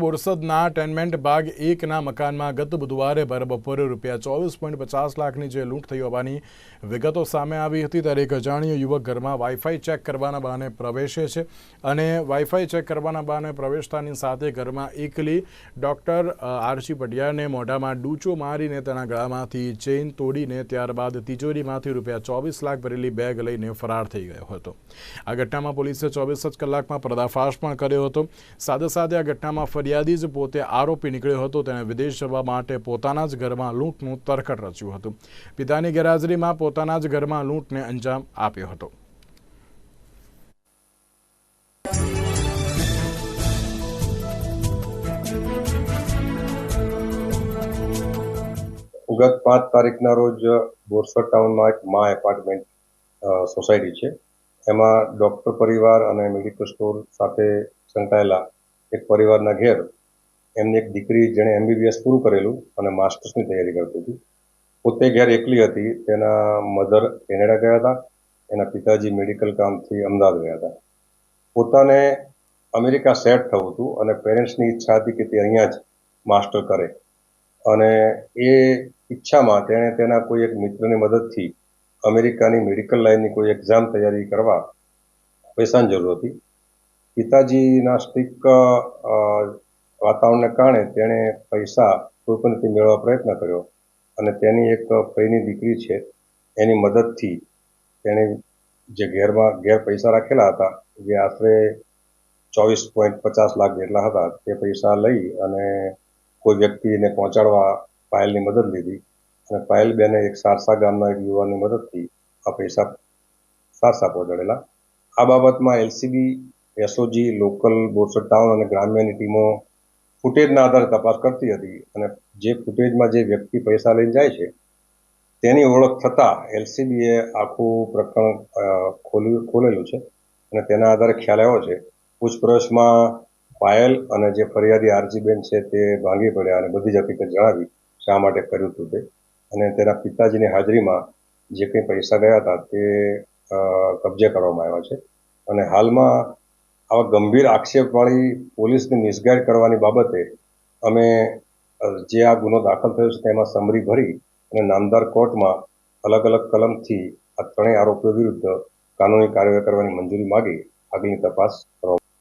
બોરસદના ટેનમેન્ટ ભાગ એકના મકાનમાં ગત બુધવારે ભર બપોરે રૂપિયા ચોવીસ પોઈન્ટ પચાસ લાખની જે લૂંટ થઈ હોવાની વિગતો સામે આવી હતી. ત્યારે એક અજાણ્યો યુવક ઘરમાં વાઈફાઈ ચેક કરવાના બહાને પ્રવેશે છે અને વાઈફાઈ ચેક કરવાના બહાને પ્રવેશતાની સાથે ઘરમાં એકલી ડૉક્ટર આરસી પટિયાને મોઢામાં ડૂચો મારીને તેના ગળામાંથી ચેઇન તોડીને ત્યારબાદ તિજોરીમાંથી રૂપિયા ચોવીસ લાખ ભરેલી બેગ લઈને ફરાર થઈ ગયો હતો. આ ઘટનામાં પોલીસે ચોવીસ જ કલાકમાં પર્દાફાશ પણ કર્યો હતો. સાથે સાથે આ ઘટનામાં ફરિયાદી જ પોતે આરોપી નીકળ્યો હતો. તેણે વિદેશ જવા માટે પોતાના જ ઘરમાં લૂંટનું તરકટ રચ્યું હતું. પિતાની ગેરહાજરીમાં પોતાના જ ઘરમાં લૂંટને અંજામ આપ્યો હતો. ગત પાંચ તારીખના રોજ બોરસદ ટાઉનમાં એક મા એપાર્ટમેન્ટ સોસાયટી છે. એમાં ડૉક્ટર પરિવાર અને મેડિકલ સ્ટોર સાથે સંકળાયેલા એક પરિવારના ઘેર એમની એક દીકરી જેણે એમબીબીએસ પૂરું કરેલું અને માસ્ટર્સની તૈયારી કરતી હતી. પોતે ઘેર એકલી હતી, તેના મધર કેનેડા ગયા હતા, એના પિતાજી મેડિકલ કામથી અમદાવાદ ગયા હતા. પોતાને અમેરિકા સેટ થવું હતું અને પેરેન્ટ્સની ઈચ્છા હતી કે તે અહીંયા જ માસ્ટર કરે. અને એ ઈચ્છામાં તેણે તેના કોઈ એક મિત્રની મદદથી અમેરિકાની મેડિકલ લાઇનની કોઈ એક્ઝામ તૈયારી કરવા પૈસાની જરૂર હતી. પિતાજીના સ્ટ્રિક વાતાવરણને કારણે તેણે પૈસા કોઈપણથી મેળવવા પ્રયત્ન કર્યો. અને તેની એક ફઈની દીકરી છે, એની મદદથી તેણે જે ઘેરમાં, ઘેર પૈસા રાખેલા હતા, જે આશરે ચોવીસ પોઈન્ટ પચાસ લાખ જેટલા હતા, તે પૈસા લઈ અને કોઈ વ્યક્તિને પહોંચાડવા પાયલની મદદ લીધી. અને પાયલબેને એક સારસા ગામના એક યુવાનની મદદથી આ પૈસા સારસા પહોંચાડેલા. આ બાબતમાં LCB SOG, local, Borsad town અને ગ્રામ્યની ટીમો ફૂટેજના આધારે તપાસ કરતી હતી અને જે ફૂટેજમાં જે વ્યક્તિ પૈસા લઈને જાય છે, તેની ઓળખ થતાં એલસીબીએ આખું પ્રકરણ ખોલ્યું, ખોલેલું છે અને તેના આધારે ખ્યાલ આવ્યો છે. પૂછપરછમાં પાયલ અને જે ફરિયાદી આરજીબેન છે તે ભાંગી પડ્યા અને બધી જ હકીકત જણાવી શા માટે કર્યું હતું તે. અને તેના પિતાજીની હાજરીમાં જે કંઈ પૈસા ગયા હતા તે કબજે કરવામાં આવ્યા છે. અને હાલમાં આવા ગંભીર આક્ષેપવાળી પોલીસને મિસગાઈડ કરવાની બાબતે અમે જે આ ગુનો દાખલ થયો છે તેમાં સમરી ભરી અને નામદાર કોર્ટમાં અલગ અલગ કલમથી આ ત્રણેય આરોપીઓ વિરુદ્ધ કાનૂની કાર્યવાહી કરવાની મંજૂરી માગી. આગળની તપાસ કરવામાં